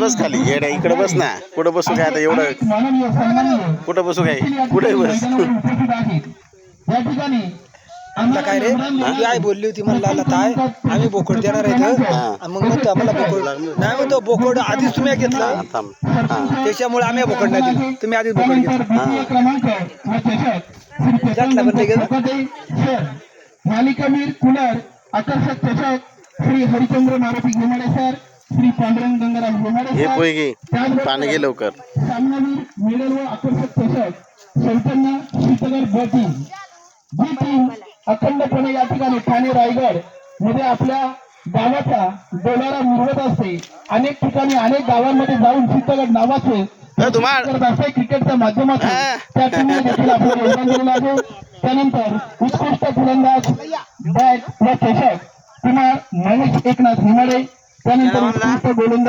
बस खाली येड्या इकडे बस ना. कुठं बसू काय आता एवढं? कुठं बसू काय? कुठे बस? म्हणलं काय रे? ती आई बोलली होती म्हणला आला ताय आम्ही बोकड देणार आहे हा. मग म्हणतो आम्हाला बोकड नाही म्हणतो बोकड आधीच तुम्ही हा, घेतलं. हा. त्याच्यामुळे आम्ही बोकड नाही दिलं. तुम्ही आधीच बोकड घेतलं. मालिकावीर कुलर आकर्षक चषक श्री हरिचंद्र मारुती घेमाडे सर श्री पांडुरंग गंगाराम घेमाडे हे सर. पोय घे त्याचबरोबर पाणी लवकर. सामनावीर मेडल व आकर्षक चषक चैतन्य शीतगड ब टीम जी टीम अखंडपणे या ठिकाणी ठाणे रायगडमध्ये आपल्या गावाचा डोलारा मिरवत असते. अनेक ठिकाणी अनेक गावांमध्ये जाऊन शीतगड नावाचे असते क्रिकेटच्या माध्यमातून. त्या टीमने देखील आपलं योगदान दिलेलं आहे. त्यानंतर उत्कृष्ट फलंदाज बॅट व चषक एकनाथ हिमाडे त्यानंतर गोलंदाज